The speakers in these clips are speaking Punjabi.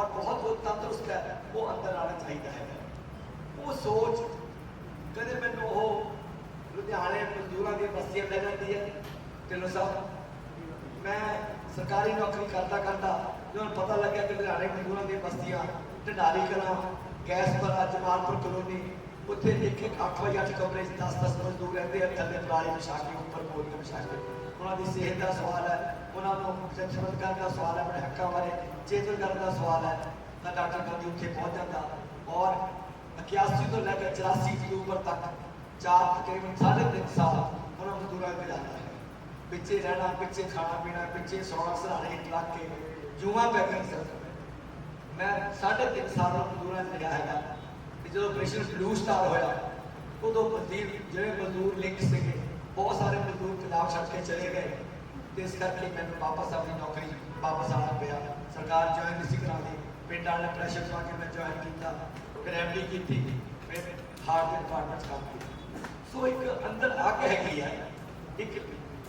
ਔਰ ਬਹੁਤ ਜੋ ਤੰਦਰੁਸਤ ਹੈ, ਉਹ ਅੰਦਰ ਆਉਣਾ ਚਾਹੀਦਾ ਹੈ ਉਹ ਸੋਚ, ਕਦੇ ਮੈਨੂੰ ਉਹ ਲੁਧਿਆਣੇ ਮਜ਼ਦੂਰਾਂ ਦੀਆਂ ਬਸਤੀਆਂ ਲੈ ਜਾਂਦੀ ਹੈ, ਢਿੱਲੋਂ ਸਾਹਿਬ। ਮੈਂ ਸਰਕਾਰੀ ਨੌਕਰੀ ਕਰਦਾ ਕਰਦਾ ਜਦੋਂ ਪਤਾ ਲੱਗਿਆ ਕਿ ਲੁਧਿਆਣੇ ਮਜ਼ਦੂਰਾਂ ਦੀਆਂ ਬਸਤੀਆਂ ਢੰਡਾਰੀ ਕਰਾਂ, ਗੈਸ ਪਰ, ਜਮਾਲਪੁਰ ਕਲੋਨੀ ਉੱਥੇ ਇੱਕ ਇੱਕ 8 ਵਜੇ 8 ਕਮਰੇ 'ਚ 10 10 ਮਜ਼ਦੂਰ ਰਹਿੰਦੇ ਆ ਥੱਲੇ ਪਰਾਲੀ ਵਿਛਾ ਕੇ ਉੱਪਰ ਬੋਰੀਆਂ ਵਿਛਾ ਕੇ ਉਹਨਾਂ ਦੀ ਸਿਹਤ ਦਾ ਸਵਾਲ ਹੈ, ਉਹਨਾਂ ਨੂੰ ਸੰਸ਼ੋਧਨ ਦਾ ਸਵਾਲ ਹੈ, ਆਪਣੇ ਹੱਕਾਂ ਬਾਰੇ ਚੇਤਨ ਕਰਨ ਦਾ ਸਵਾਲ ਹੈ, ਤਾਂ ਡਾਕਟਰ ਗਾਂਧੀ ਉੱਥੇ ਪਹੁੰਚ ਜਾਂਦਾ। ਔਰ 81 ਤੋਂ ਲੈ ਕੇ 84 ਦੀ ਉਮਰ ਤੱਕ ਚਾਰ, ਤਕਰੀਬਨ ਸਾਢੇ ਤਿੰਨ ਸਾਲ ਉਹਨਾਂ ਮਜ਼ਦੂਰਾਂ ਦੇ ਜਾਂਦਾ ਹੈ। ਪਿੱਛੇ ਰਹਿਣਾ, ਪਿੱਛੇ ਖਾਣਾ ਪੀਣਾ, ਪਿੱਛੇ ਸੌਣਾ ਸਹਾਰੇ ਇੱਕ ਕੇ ਜੂਆ ਪੈ ਗਈ ਸਰ ਮੈਂ ਸਾਢੇ ਤਿੰਨ ਸਾਲ ਮਜ਼ਦੂਰਾਂ 'ਚ ਰਿਹਾ ਹੈਗਾ। ਜਦੋਂ ਆਪਰੇਸ਼ਨ ਬਲੂ ਸਟਾਰ ਹੋਇਆ, ਉਦੋਂ ਮਜ਼ਦੂਰ ਜਿਹੜੇ ਮਜ਼ਦੂਰ ਲਿੰਕ ਸੀਗੇ, ਬਹੁਤ ਸਾਰੇ ਮਜ਼ਦੂਰ ਪੰਜਾਬ ਛੱਡ ਕੇ ਚਲੇ ਗਏ। ਤੇ ਇਸ ਕਰਕੇ ਮੈਨੂੰ ਵਾਪਸ ਆਪਣੀ ਨੌਕਰੀ ਵਾਪਸ ਆਉਣਾ ਪਿਆ। ਸਰਕਾਰ ਜੁਆਇਨ ਨਹੀਂ ਸੀ ਕਰਾਉਂਦੀ। ਪਿੰਡ ਵਾਲੇ ਪ੍ਰੈਸ਼ਰ ਪਾ ਕੇ ਮੈਂ ਜੁਆਇਨ ਕੀਤਾ। ਫਿਰ ਕੀਤੀ। ਫਿਰ ਹਾਰਟ ਦੇ ਡਿਪਾਰਟਮੈਂਟ 'ਚ ਕੰਮ ਕੀਤਾ। ਸੋ ਇੱਕ ਅੰਦਰ ਅੱਗ ਹੈਗੀ ਹੈ ਇੱਕ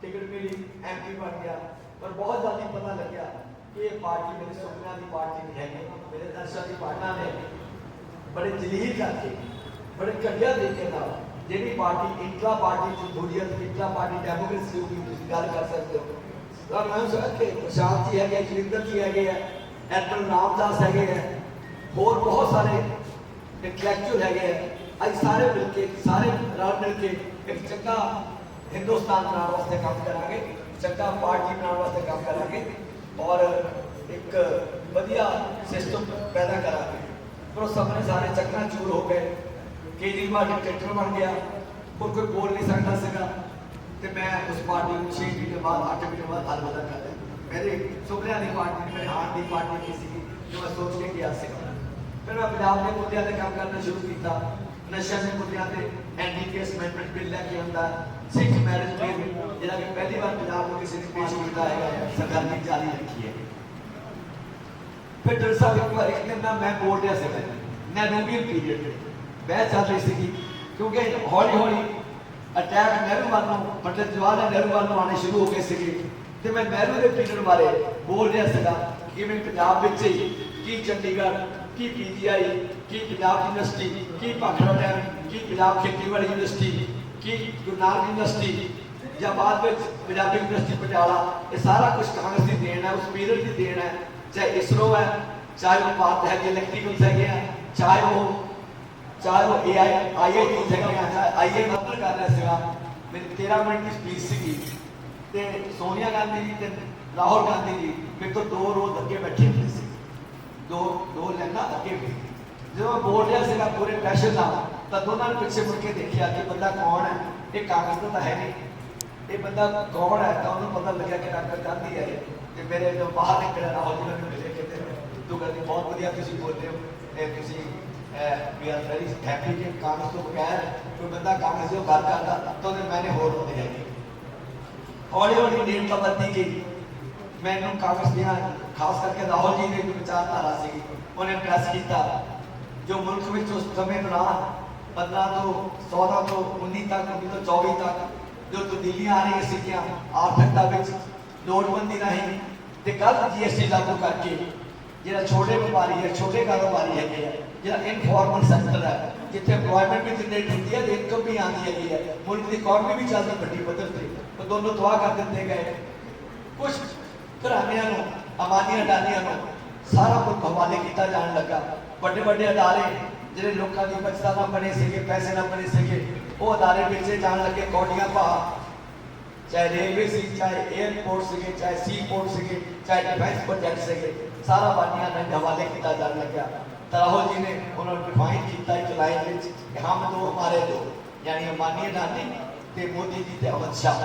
ٹکٹ ملی ایم پی بن گیا اور بہت جلدی پتہ لگ گیا کہ یہ پارٹی میرے سپنا کی پارٹی نہیں ہے میرے درشن کی پارٹنا نے بڑے جلیل جاتے بڑے گھٹیا طریقے نال جہی پارٹی انکلا پارٹی جمہوریت انکلا پارٹی ڈیموکریسی کی تھی گل کر سکتے ہو اور میں سمجھ کہ پرشانت جی ہے جلندر جی ہے ایڈمن رام داس ہے اور بہت سارے انٹلیکچوئل ہے اج سارے مل کے سارے رل مل کے ایک چنگا ہندوستان بنا واسطے کام کرا گے چنگا پارٹی بنا واسطے کام کرا گے اور ایک ودیا سسٹم پیدا کرا گے پر اس سامنے سارے چکنا چور ہو گئے، کیجریوال ڈکٹیٹر بن گیا اور کوئی بول نہیں سکتا سکا۔ تو میں اس پارٹی کو چھ مہینے بعد، آٹھ مہینے بعد حل بدل کر دیا۔ میرے سپنے والی پارٹی، میرے ہاتھ کی پارٹی سی جو میں سوچ کے گیا سکا۔ پھر میں پنجاب کے مدعے کام کرنا شروع کیا ਨਸ਼ਿਆਂ ਦੇ ਮੁੱਦਿਆਂ ਤੇ ਐਨਡੀਪੀਐਸ ਮੈਂਬਰਸ਼ਿਪ ਬਿੱਲ ਲੈ ਕੇ ਆਉਂਦਾ ਸਿੱਖ ਮੈਰਿਜ ਬਿੱਲ ਜਿਹੜਾ ਕਿ ਪਹਿਲੀ ਵਾਰ ਪੰਜਾਬ ਨੂੰ ਕਿਸੇ ਨੇ ਪੇਸ਼ ਕੀਤਾ ਹੈਗਾ, ਸਰਕਾਰ ਨੇ ਜਾਰੀ ਰੱਖੀ ਹੈ। ਫਿਰ ਡਰ ਸਾਹਿਬ, ਇੱਕ ਵਾਰ, ਇੱਕ ਦਿਨ ਮੈਂ ਬੋਲ ਰਿਹਾ ਸੀ ਮੈਂ ਰੂਬੀਅਨ ਪੀਰੀਅਡ ਬਹਿ ਚੱਲ ਰਹੀ ਸੀਗੀ, ਕਿਉਂਕਿ ਹੌਲੀ ਹੌਲੀ ਅਟੈਕ ਨਹਿਰੂ ਵੱਲ ਨੂੰ ਪੰਡਿਤ ਜਵਾਹਰ ਲਾਲ ਨਹਿਰੂ ਵੱਲ ਨੂੰ ਆਣੇ ਸ਼ੁਰੂ ਹੋ ਗਏ ਸੀਗੇ। ਤੇ ਮੈਂ ਨਹਿਰੂ ਦੇ ਪੀਰੀਅਡ ਬਾਰੇ ਬੋਲ ਰਿਹਾ ਸੀਗਾ ਕਿਵੇਂ ਪੰਜਾਬ ਵਿੱਚ ਹੀ, ਕੀ ਚੰਡੀਗੜ੍ਹ ਕੀ ਪੀਜੀਆਈ ਕੀ ਪੰਜਾਬ ਯੂਨੀਵਰਸਿਟੀ, ਕੀ ਭਾਖੜਾ ਡੈਮ, ਕੀ ਪੰਜਾਬ ਖੇਤੀਬਾੜੀ ਯੂਨੀਵਰਸਿਟੀ, ਕੀ ਗੁਰੂ ਨਾਨਕ ਯੂਨੀਵਰਸਿਟੀ ਜਾਂ ਬਾਅਦ ਵਿੱਚ ਪੰਜਾਬੀ ਯੂਨੀਵਰਸਿਟੀ ਪਟਿਆਲਾ, ਇਹ ਸਾਰਾ ਕੁਝ ਕਾਂਗਰਸ ਦੀ ਦੇਣ ਹੈ, ਉਸ ਪੀਰੀਅਡ ਦੀ ਦੇਣ ਹੈ, ਚਾਹੇ ਇਸਰੋ ਹੈ, ਚਾਹੇ ਉਹ ਭਾਰਤ ਹੈ ਇਲੈਕਟ੍ਰੀਕਲ ਹੈਗੇ ਆ, ਚਾਹੇ ਉਹ ਚਾਹੇ ਉਹ ਏਆਈ ਆਈਆਈਟੀ ਹੈਗੇ ਆ, ਚਾਹੇ ਆਈਆਈ ਨੰਬਰ ਕਰ ਰਿਹਾ ਸੀਗਾ ਮੇਰੀ 13 ਮਿੰਟ ਦੀ ਸਪੀਚ ਸੀਗੀ, ਤੇ ਸੋਨੀਆ ਗਾਂਧੀ ਜੀ ਤੇ ਰਾਹੁਲ ਗਾਂਧੀ ਜੀ ਮੇਰੇ ਤੋਂ ਦੋ ਰੋਜ਼ ਅੱਗੇ ਬੈਠੇ ਹੋਏ ਸੀ। ਦੋ ਦੋ ਲੈਣਾ ਅੱਗੇ ਵੀ। ਜਦੋਂ ਬੋਲ ਰਿਹਾ ਸੀਗਾ ਪੂਰੇ ਪੈਸ਼ਨ ਨਾਲ ਤਾਂ ਦੋਨਾਂ ਨੇ ਪਿੱਛੇ ਮੁੜ ਕੇ ਦੇਖਿਆ ਕਿ ਬੰਦਾ ਕੌਣ ਹੈ, ਇਹ ਕਾਂਗਰਸ ਤਾਂ ਹੈ ਨਹੀਂ। ਇਹ ਬੰਦਾ ਕੌਣ ਹੈ ਤਾਂ ਉਹਨੂੰ ਪਤਾ ਲੱਗਿਆ ਕਿ ਡਾਕਟਰ ਗਾਂਧੀ ਹੈ। ਤੇ ਮੇਰੇ ਜੋ ਬਾਹਰ ਨਿਕਲਿਆ, ਰਾਹੁਲ ਜੀ ਨੇ ਮਿਲੇ ਕਹਿੰਦੇ ਤੂੰ ਕਹਿੰਦੀ, ਬਹੁਤ ਵਧੀਆ ਤੁਸੀਂ ਬੋਲਦੇ ਹੋ। ਇਹ ਤੁਸੀਂ ਵੀ ਆਰ ਵੈਰੀ ਹੈਪੀ ਕਿ ਕਾਂਗਰਸ ਤੋਂ ਬਗੈਰ ਕੋਈ ਬੰਦਾ ਕਾਂਗਰਸ ਤੋਂ ਗੱਲ ਕਰਦਾ, ਤਾਂ ਉਹਦੇ ਮੈਨੇ ਹੋਰ ਹੁੰਦੇ ਹੈਗੇ। ਹੌਲੀ ਹੌਲੀ ਨੀਂਦ ਤਾਂ ਵੱਧਦੀ ਗਈ। ਮੈਨੂੰ ਕਾਂਗਰਸ ਦੀਆਂ خاص کر کے راہل جی نے جو چار تارا سی انہیں پریس کیتا۔ جو ملک میں اس سمے دوران پندرہ تو چودہ تو انی تک انی تو چوبی تک، جو تبدیلیاں آ رہی سی آرتھکتا نوٹ بندی نہیں تے کل جی ایس ٹی لاگو کر کے جہاں چھوٹے وپاری ہے، چھوٹے کاروباری ہے جہاں انفارمل سیکٹر ہے جتنے امپلائمنٹ بھی جنریٹ ہوتی ہے انکم بھی آتی ہے ملک کی اکانومی بھی چل بڑی وڈی پدھر سے۔ وہ دونوں دعا کر دیتے گئے۔ کچھ گھرانے ਅਮਾਨੀਆਂ سارا ਨੂੰ ਸਾਰਾ ਕੁਝ جان لگا ਜਾਣ ਲੱਗਾ। ਵੱਡੇ ਵੱਡੇ ਅਦਾਰੇ، ਜਿਹੜੇ ਲੋਕਾਂ ਦੀ ਬਚਤਾ ਨਾ ਬਣੇ ਸੀਗੇ، ਪੈਸੇ ਨਾ ਬਣੇ ਸੀਗੇ، ਉਹ ਅਦਾਰੇ ਵੇਚੇ جان لگے ਕੋਟੀਆਂ پا چاہے ریلوے سی چاہے ایئرپورٹ سکے چاہے سی پورٹ سکے چاہے ڈیفینس پروجیکٹ سکے سارا بانیاں نے حوالے کیا جان لگا تراہو جی نے انہوں نے ڈیفائن کیا ایک لائن کہ ہم دو ہمارے دو یعنی امانی اڈانی تے مودی جی تے امت شاہ